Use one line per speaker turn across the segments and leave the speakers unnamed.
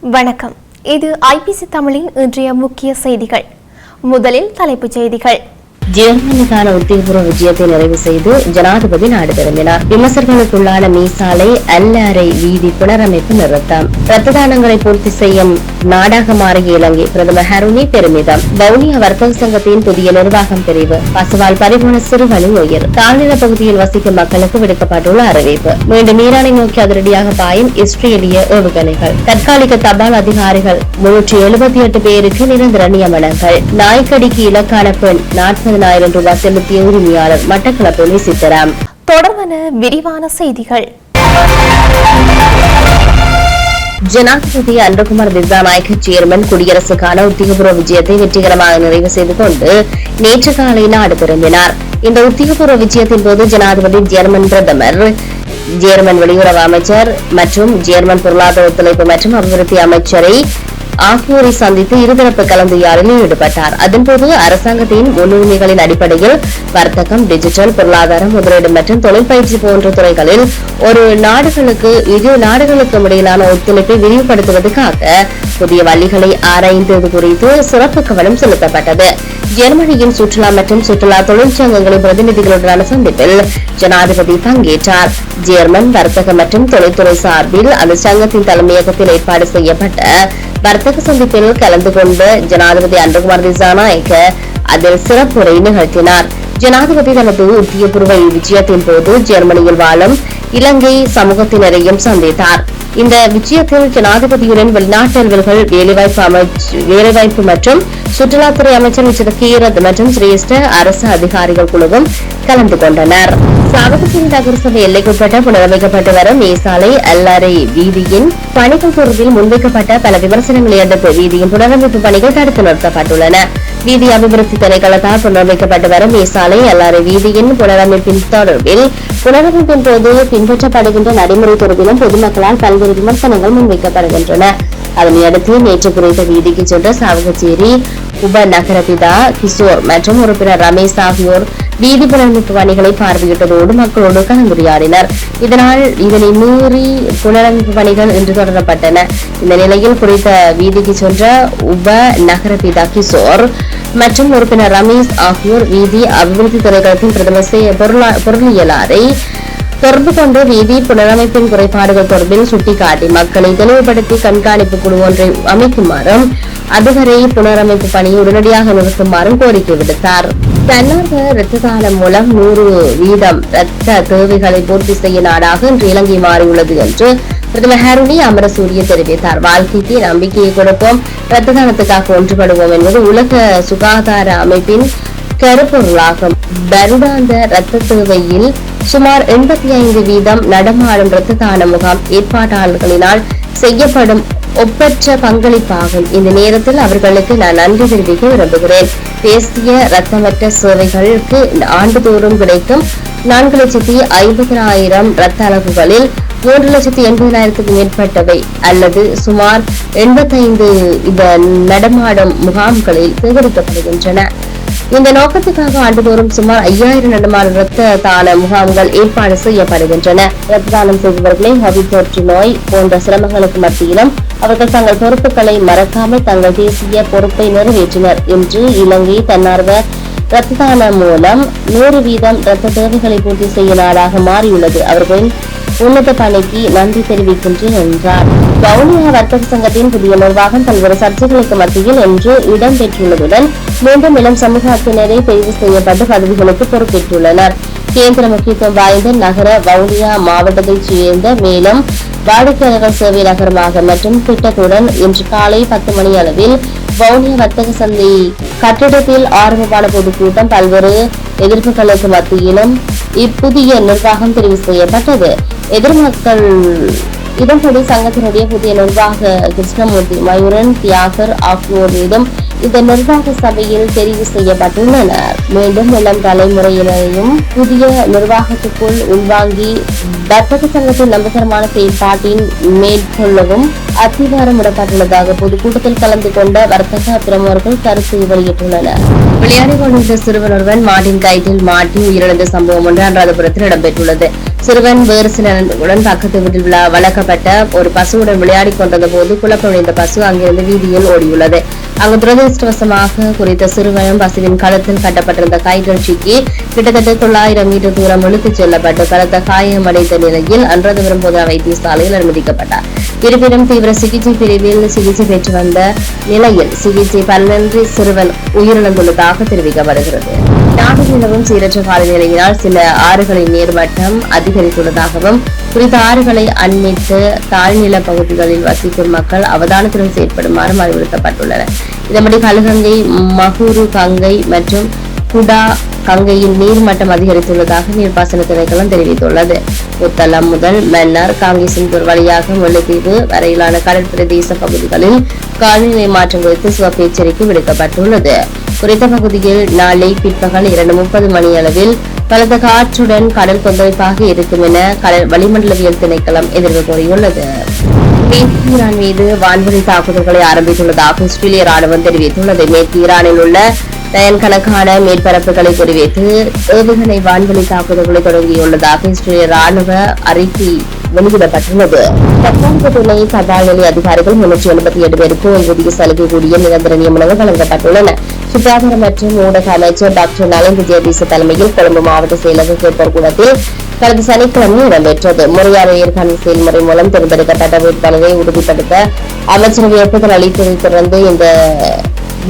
வணக்கம். இது ஐபிசி தமிழின் இன்றைய முக்கிய செய்திகள். முதலில் தலைப்புச் செய்திகள்.
ஜெர்மனிக்கான உத்தியபூர்வ விஜயத்தை நிறைவு செய்து ஜனாதிபதி நாடு திரும்பினார். விமர்சகர்களுக்குள்ளான மீசாலை அல்லறை வீதி புனரமைப்பு நிறுத்தம். ரத்த தானங்களை பூர்த்தி செய்யும் நாடாக மாறிய இலங்கை பிரதமர் ஹருணி பெருமிதம். வவுனியா வர்த்தக சங்கத்தின் புதிய நிர்வாகம் பிரிவு. பசுவால் பறிபோன சிறுவனி உயிர். தாழ்நில பகுதியில் வசிக்கும் மக்களுக்கு விடுக்கப்பட்டுள்ள அறிவிப்பு. மீண்டும் ஈரானை நோக்கி அதிரடியாக பாயும் இஸ்ரேலிய ஏவுகணைகள். தற்காலிக தபால் அதிகாரிகள் முன்னூற்றி எழுபத்தி எட்டு பேருக்கு நிரந்தர நியமனங்கள். நாய்க்கடிக்கு இலக்கான பெண் நாற்பதனாயிரம் ரூபாய் செலுத்திய உரிமையாளர் மட்டக்களப்பு சித்தராம்.
தொடர்பான விரிவான செய்திகள்.
ஜனாதிபதி அன்பகுமார் திசாநாயக்க சேர்மன் குடியரசுக்கான உத்தியோகபூர்வ விஜயத்தை வெற்றிகரமாக நிறைவு செய்து கொண்டு நேற்று காலை நாடு திரும்பினார். இந்த உத்தியோகபூர்வ விஜயத்தின் போது ஜனாதிபதி ஜெர்மன் பிரதமர் ஜேர்மன் வெளியுறவு அமைச்சர் மற்றும் ஜேர்மன் பொருளாதார ஒத்துழைப்பு மற்றும் அபிவிருத்தி அமைச்சரை ஆகியோரை சந்தித்து இருதரப்பு கலந்துரையாடலில் ஈடுபட்டார். அதன்போது அரசாங்கத்தின் முன்னுரிமைகளின் அடிப்படையில் வர்த்தகம் டிஜிட்டல் பொருளாதாரம் முதலீடு மற்றும் தொழிற்பயிற்சி போன்ற துறைகளில் ஒரு நாடுகளுக்கு இரு நாடுகளுக்கும் இடையிலான ஒத்துழைப்பை விரிவுபடுத்துவதற்காக புதிய வழிகளை ஆராய்ந்தது குறித்து சிறப்பு கவனம் செலுத்தப்பட்டது. ஜெர்மனியின் சுற்றுலா மற்றும் சுற்றுலா தொழிற்சங்கங்களின் பிரதிநிதிகளுடனான சந்திப்பில் ஜனாதிபதி பங்கேற்றார். ஜெர்மன் வர்த்தக மற்றும் தொழில்துறை சார்பில் அந்த சங்கத்தின் தலைமையகத்தில் ஏற்பாடு செய்யப்பட்ட வர்த்தக சந்திப்பில் கலந்து கொண்டு ஜனாதிபதி அன்பகுமார் திசாநாயக்க அதில் சிறப்புரை நிகழ்த்தினார். ஜனாதிபதி தனது உத்தியபூர்வ விஜயத்தின் போது ஜெர்மனியில் வாழும் இலங்கை சமூகத்தினரையும் சந்தித்தார். இந்த விஜயத்தில் ஜனாதிபதியுடன் வெளிநாட்டு அலுவல்கள் வேலைவாய்ப்பு அமைச்சு வேலைவாய்ப்பு மற்றும் சுற்றுலாத்துறை அமைச்சர் மிஸ்டர் கீரத் மற்றும் சிரேஷ்ட அரசு அதிகாரிகள் குழுவும் கலந்து கொண்டனர். சாவகசிங் நகரசபை எல்லைக்குட்பட்ட புனரமைக்கப்பட்டு வரும் மேசாலை அல்லறை வீதியின் பணிகள் தொடர்பில் முன்வைக்கப்பட்ட பல விமர்சனங்களை அடுத்து வீதியின் புனரமைப்பு பணிகள் தடுத்து நிறுத்தப்பட்டுள்ளன. வீதி அபிவிருத்தி திணைக்களத்தால் புனரமைக்கப்பட்டு வரும் மேசாலை அல்லறை வீதியின் புனரமைப்பின் தொடர்பில் புனரமைப்பின் போது பின்பற்றப்படுகின்ற நடைமுறை தொடர்பிலும் பொதுமக்களால் பல்வேறு விமர்சனங்கள் முன்வைக்கப்படுகின்றன. அதனையடுத்து நேற்று குறித்த வீதிக்கு சென்ற சாவகச்சேரி உப நகரபிதா கிஷோர் மற்றும் உறுப்பினர் ரமேஷ் ஆகியோர் வீதி புனரமைப்பு பணிகளை பார்வையிட்டதோடு மக்களோடு கலந்துரையாடினர். இதனால் இதனை மீறி புனரமைப்பு பணிகள் இன்று தொடரப்பட்டன. இந்த நிலையில் குறித்த வீதிக்கு சென்ற உப நகரபிதா கிஷோர் மற்றும் உறுப்பினர் ரமேஷ் ஆகியோர் வீதி அபிவிருத்தி துறைகளுக்கும் பிரதமர் பொருளியலாரை தொடர்பு கொண்டு வீதி புனரமைப்பின் குறைபாடுகள் தொடர்பில் சுட்டிக்காட்டி மக்களை தெளிவுபடுத்தி கண்காணிப்பு குழு ஒன்றை அமைக்குமாறும் அதுவரை புனரமைப்பு பணியை உடனடியாக நிறுத்துமாறும் கோரிக்கை விடுத்தார். தன்னார்வ இரத்த தானம் மூலம் நூறு வீதம் இரத்த தேவைகளை பூர்த்தி செய்ய நாடாக இன்று இலங்கை மாறியுள்ளது என்று பிரதமர் ஹருணி அமரசூரிய தெரிவித்தார். வாழ்க்கைக்கு நம்பிக்கையை கொடுப்போம் இரத்த தானத்துக்காக ஒன்றுபடுவோம் என்பது உலக சுகாதார அமைப்பின் கருப்பொருளாகும் வருடாந்த இரத்த தேவையில் சுமார் எண்பத்தி ஐந்து வீதம் நடமாடும் இரத்த தான முகாம் ஏற்பாட்டாளர்களினால் செய்யப்படும் ஒப்பற்ற பங்களிப்பாகும். இந்த நேரத்தில் அவர்களுக்கு நான் நன்றி தெரிவிக்க விரும்புகிறேன். தேசிய ரத்தமற்ற சேவைகளுக்கு ஆண்டுதோறும் கிடைக்கும் நான்கு லட்சத்தி ஐம்பதாயிரம் இரத்த அளவுகளில் மூன்று லட்சத்தி எண்பதாயிரத்துக்கு மேற்பட்டவை அல்லது சுமார் எண்பத்தைந்து இந்த நடமாடும் முகாம்களில் சேகரிக்கப்படுகின்றன. இந்த நோக்கத்துக்காக ஆண்டுதோறும் சுமார் ஐயாயிரம் நடமாடும் இரத்த தான முகாம்கள் ஏற்பாடு செய்யப்படுகின்றன. இரத்த தானம் செய்பவர்களை ஹவி தொற்று நோய் போன்ற சிரமங்களுக்கு மத்தியிலும் அவர்கள் தங்கள் பொறுப்புகளை மறக்காமல் தங்கள் தேசிய பொறுப்பை நிறைவேற்றினர் என்று இலங்கை தன்னார்வ இரத்த தானம் மூலம் நூறு வீதம் இரத்த தேவைகளை பூர்த்தி செய்ய நாடாக மாறியுள்ளது. அவர்களின் உன்னத பணிக்கு நன்றி தெரிவிக்கின்றேன் என்றார். வவுனியா வர்த்தக சங்கத்தின் புதிய நிர்வாகம் பல்வேறு சர்ச்சைகளுக்கு மத்தியில் இன்று இடம்பெற்றுள்ளதுடன் மீண்டும் இளம் சமூகத்தினரை தெரிவு செய்யப்பட்டு பதவிகளுக்கு பொறுப்பேற்றுள்ளனர். கேந்திர முக்கியத்துவம் வாய்ந்த நகர வவுனியா மாவட்டத்தைச் சேர்ந்த மேலும் வாடிக்கையாளர்கள் சேவை நகரமாக மற்றும் திட்டத்துடன் இன்று காலை பத்து மணி அளவில் வவுனியா வர்த்தக சந்தை கட்டிடத்தில் ஆரம்பமான பொதுக்கூட்டம் பல்வேறு எதிர்ப்புகளுக்கு மத்தியிலும் இப்புதிய நிர்வாகம் தெரிவு செய்யப்பட்டது. எதிர்மக்கள் இதன்படி சங்கத்தினுடைய புதிய நிர்வாக கிருஷ்ணமூர்த்தி மயூரன் தியாகர் ஆகியோர் மீதும் இந்த நிர்வாக சபையில் தெரிவு செய்யப்பட்டுள்ளனர். மீண்டும் இளம் தலைமுறையினரையும் புதிய நிர்வாகத்துக்குள் உள்வாங்கி வர்த்தக சங்கத்தின் நம்பகரமான செயல்பாட்டின் மேற்கொள்ளவும் அத்திவாரம் விடப்பட்டுள்ளதாக பொதுக்கூட்டத்தில் கலந்து கொண்ட வர்த்தக பிரமுகர்கள் கருத்து வெளியிட்டுள்ளனர். விளையாடிக் கொண்டிருந்த சிறுவன் ஒருவன் மாட்டின் கயிற்றில் மாட்டி உயிரிழந்த சம்பவம் ஒன்று அனுராதபுரத்தில் இடம்பெற்றுள்ளது. சிறுவன் வேறு சில நண்பர்களுடன் பக்கத்து வீட்டில் வளர்க்கப்பட்ட ஒரு பசுவுடன் விளையாடி கொண்டிருந்த போது குழப்பமடைந்த பசு அங்கிருந்து வீதியில் ஓடியுள்ளது. அங்கு துரதிருஷ்டவசமாக குறித்த சிறுவனும் பசுவின் கழுத்தில் கட்டப்பட்டிருந்த கைகழ்ச்சிக்கு கிட்டத்தட்ட தொள்ளாயிரம் மீட்டர் தூரம் இழுத்துச் செல்லப்பட்டு பலத்த காயமடைந்த நிலையில் அன்றாதபுரம் பொது வைத்தியசாலையில் அனுமதிக்கப்பட்டார். இருப்பினும் தீவிர சிகிச்சை பிரிவில் சிகிச்சை பெற்று வந்த நிலையில் சிகிச்சை பலனின்றி சிறுவன் உயிரிழந்துள்ளதாக தெரிவிக்கப்படுகிறது. நாடு நிலவும் சீரற்ற காலநிலையினால் சில ஆறுகளின் நீர்மட்டம் அதிகரித்துள்ளதாகவும் குறித்த ஆறுகளை அண்மித்து தாழ்நில பகுதிகளில் வசிக்கும் மக்கள் அவதானத்துடன் செயற்படுமாறும் அறிவுறுத்தப்பட்டுள்ளனர். இதன்படி கழுகங்கை மகூரு கங்கை மற்றும் குடா கங்கையின் நீர்மட்டம் அதிகரித்துள்ளதாக நீர்ப்பாசன திணைக்களம் தெரிவித்துள்ளது. புத்தளம் முதல் மன்னார் காங்கேசந்தூர் வழியாக முல்லைத்தீவு வரையிலான கடல் பிரதேச பகுதிகளில் காலநிலை மாற்றம் குறித்து சிவப்பு எச்சரிக்கை விடுக்கப்பட்டுள்ளது. குறித்த பகுதியில் நாளை பிற்பகல் இரண்டு முப்பது மணி அளவில் பலத்த காற்றுடன் கடல் கொந்தளிப்பாக இருக்கும் என கடல் வளிமண்டலவியல் திணைக்களம் எதிர்வு கூறியுள்ளது. மேற்கு ஈரான் மீது வான்வழி தாக்குதல்களை ஆரம்பித்துள்ளதாக ஆஸ்திரேலிய ராணுவம் தெரிவித்துள்ளது. மேற்கு ஈரானில் உள்ள டயன் கணக்கான மேற்பரப்புகளை குறிவைத்து ஏவுகணை வான்வழி தாக்குதல்களை தொடங்கியுள்ளதாக இஸ்ரேலிய ராணுவ அறிக்கை வெளியிடப்பட்டுள்ளது. தற்போது துணை தபால் நிலைய அதிகாரிகள் முன்னூற்றி எண்பத்தி எட்டு பேருக்கு ஓய்வூதிய சலுகை கூடிய நிரந்தர நியமனங்கள் வழங்கப்பட்டுள்ளன. சுகாதார மற்றும் ஊடக அமைச்சர் டாக்டர் நலின் விஜயதீச தலைமையில் கொழும்பு மாவட்ட செயலக கேட்பர்கூடத்தில் கடந்த சனிக்கிழமை இடம்பெற்றது. முறையான நேர்காணல் செயல்முறை மூலம் தேர்ந்தெடுக்கப்பட்ட வேட்பாளரை உறுதிப்படுத்த அமைச்சரவை ஒப்புதல் அளித்ததைத் தொடர்ந்து இந்த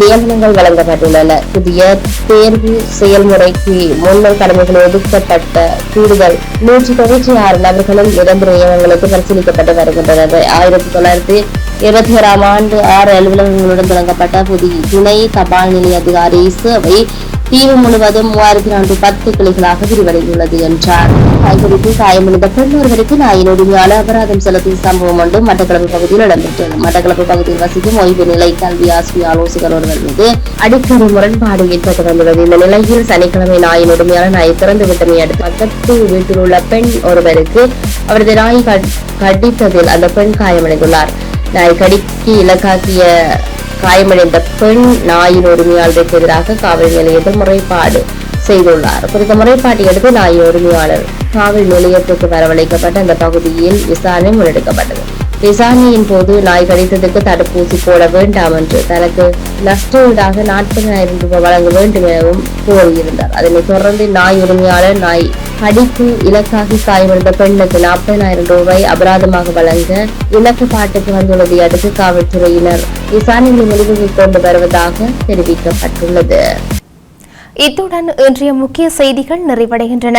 நியமனங்கள் வழங்கப்பட்டுள்ளன. புதிய தேர்வு செயல்முறைக்கு முன்னர் கடமைகள் ஒதுக்கப்பட்ட கூடுதல் நூற்றி தொன்னூற்றி ஆறு நபர்களும் நிரந்தர நியமனங்களுக்கு பரிசீலிக்கப்பட்டு வருகின்றனர். ஆயிரத்தி தொள்ளாயிரத்தி இருபத்தி ஓராம் ஆண்டு ஆறு அலுவலகங்களுடன் தொடங்கப்பட்ட புதிய துணை தபால் நிலைய அதிகாரி சேவை தீவு முழுவதும் மூவாயிரத்தி நானூற்றி பத்து கிளைகளாக விரிவடைந்துள்ளது என்றார். கைகுறித்து காயமடைந்த பெண் ஒருவருக்கு நாயின் உரிமையால அபராதம் செலுத்திய சம்பவம் ஒன்று மட்டக்களப்பு பகுதியில் இடம்பெற்றது. மட்டக்களப்பு பகுதியில் வசிக்கும் ஓய்வு நிலை கல்வி ஆசிரியர் ஆலோசகர் ஒருவர் மீது அடிக்கடி முரண்பாடு ஏற்பட்டு வந்துள்ளது. இந்த நிலையில் சனிக்கிழமை நாயின் உரிமையாளர் நாயை திறந்து விட்டமை அடுத்து பக்கத்து வீட்டில் உள்ள பெண் ஒருவருக்கு அவரது நாய் கட்- கடித்ததில் அந்த பெண் காயமடைந்துள்ளார். நாய் கடிக்கு இலக்காக்கிய காயமடைந்த பெண் நாயின் உரிமையாளருக்கு எதிராக காவல் நிலையத்தில் முறைப்பாடு செய்துள்ளார். குறித்த முறைப்பாட்டை அடுத்து நாயின் உரிமையாளர் காவல் நிலையத்துக்கு வரவழைக்கப்பட்ட அந்த பகுதியில் விசாரணை முன்னெடுக்கப்பட்டது. விசாரணையின் போது நாய் கடித்ததுக்கு தடுப்பூசி போட வேண்டாம் என்று தனக்கு நஷ்டஈடாக நாற்பதாயிரம் ரூபாய் வழங்க வேண்டும் எனவும் கோரியிருந்தார். அதனைத் தொடர்ந்து நாய் உரிமையாளர் நாய் கடிக்கு இலக்காகி காயமடைந்த பெண்ணுக்கு நாற்பதாயிரம் ரூபாய் அபராதமாக வழங்க இலக்குப்பாட்டுக்கு வந்துள்ளதை அடுத்து காவல்துறையினர் விசாரணைகளை முடிவுக்கு கொண்டு வருவதாக தெரிவிக்கப்பட்டுள்ளது.
இத்துடன் இன்றைய முக்கிய செய்திகள் நிறைவடைகின்றன.